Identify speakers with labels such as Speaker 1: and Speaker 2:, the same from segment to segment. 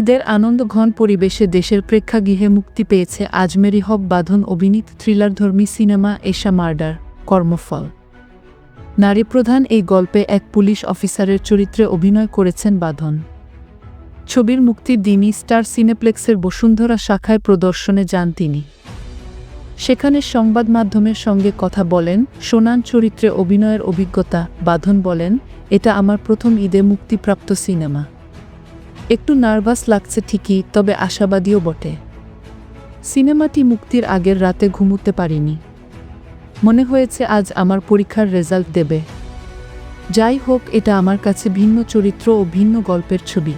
Speaker 1: ঈদের আনন্দ ঘন পরিবেশে দেশের প্রেক্ষাগৃহে মুক্তি পেয়েছে আজমেরি হক বাঁধন অভিনীত থ্রিলারধর্মী সিনেমা এশা মার্ডার, কর্মফল। নারী প্রধান এই গল্পে এক পুলিশ অফিসারের চরিত্রে অভিনয় করেছেন বাঁধন। ছবির মুক্তির দিনই স্টার সিনেপ্লেক্সের বসুন্ধরা শাখায় প্রদর্শনে যান তিনি। সেখানে সংবাদ মাধ্যমের সঙ্গে কথা বলেন, সোনান চরিত্রে অভিনয়ের অভিজ্ঞতা, বাঁধন বলেন, এটা আমার প্রথম ঈদে মুক্তিপ্রাপ্ত সিনেমা। একটু নার্ভাস লাগছে ঠিকই, তবে আশাবাদীও বটে। সিনেমাটি মুক্তির আগের রাতে ঘুমুতে পারিনি। মনে হয়েছে আজ আমার পরীক্ষার রেজাল্ট দেবে। যাই হোক, এটা আমার কাছে ভিন্ন চরিত্র ও ভিন্ন গল্পের ছবি।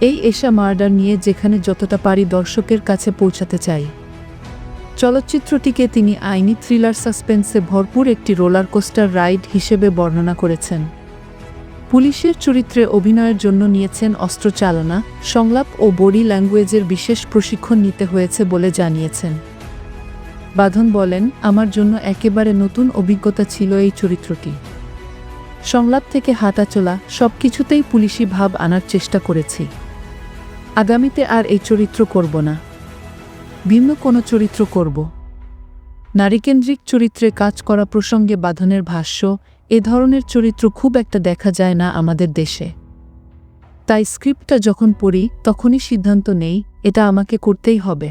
Speaker 1: এই এশা মার্ডার নিয়ে যেখানে যতটা পারি দর্শকের কাছে পৌঁছাতে চাই। চলচ্চিত্রটিকে তিনি আইনি থ্রিলার সাসপেন্সে ভরপুর একটি রোলার কোস্টার রাইড হিসেবে বর্ণনা করেছেন। পুলিশের চরিত্রে অভিনয়ের জন্য নিয়েছেন অস্ত্রচালনা সংলাপ ও বডি ল্যাঙ্গুয়েজের বিশেষ প্রশিক্ষণ নিতে হয়েছে বলে জানিয়েছেন। বাঁধন বলেন, আমার জন্য একেবারে নতুন অভিজ্ঞতা ছিল এই চরিত্রটি। সংলাপ থেকে হাঁটাচলা সব কিছুতেই পুলিশি ভাব আনার চেষ্টা করেছি। আগামীতে আর এই চরিত্র করব না। ভিন্ন কোনো চরিত্র করব। নারীকেন্দ্রিক চরিত্রে কাজ করা প্রসঙ্গে বাঁধনের ভাষ্য এ ধরনের চরিত্র খুব একটা দেখা যায় না আমাদের দেশে। তাই স্ক্রিপ্টটা যখন পড়ি, তখনই সিদ্ধান্ত নেই, এটা আমাকে করতেই হবে।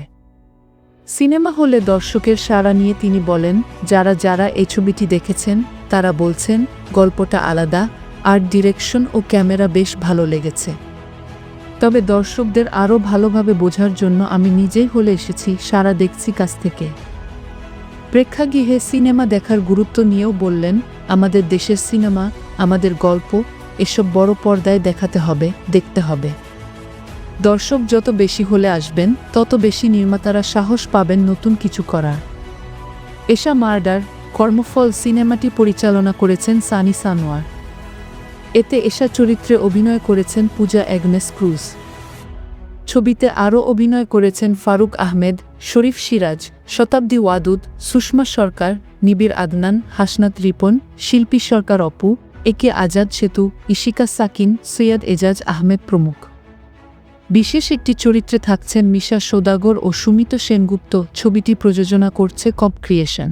Speaker 1: সিনেমা হলে দর্শকের সাড়া নিয়ে তিনি বলেন, যারা যারা এই ছবিটি দেখেছেন, তারা বলছেন, গল্পটা আলাদা, আর ডিরেকশন ও ক্যামেরা বেশ ভালো লেগেছে। তবে দর্শকদের আরও ভালোভাবে বোঝার জন্য আমি নিজেই হলে এসেছি সারা দেখছি কাছ থেকে। প্রেক্ষাগৃহে সিনেমা দেখার গুরুত্ব নিয়েও বললেন, আমাদের দেশের সিনেমা, আমাদের গল্প, এসব বড় পর্দায় দেখাতে হবে, দেখতে হবে। দর্শক যত বেশি হলে আসবেন, তত বেশি নির্মাতারা সাহস পাবেন নতুন কিছু করার। এশা মার্ডার কর্মফল সিনেমাটি পরিচালনা করেছেন সানি সানোয়ার। এতে এশা চরিত্রে অভিনয় করেছেন পূজা অ্যাগনেস ক্রুজ। ছবিতে আরও অভিনয় করেছেন ফারুক আহমেদ, শরীফ সিরাজ, শতাব্দী ওয়াদুদ, সুষমা সরকার নিবির আদনান, হাসনাত রিপন, শিল্পী সরকার অপু একে আজাদ সেতু ইশিকা সাকিন, সৈয়দ এজাজ আহমেদ প্রমুখ। বিশেষ একটি চরিত্রে থাকছেন মিশা সৌদাগর ও সুমিত সেনগুপ্ত, ছবিটি প্রযোজনা করছে কপ ক্রিয়েশন।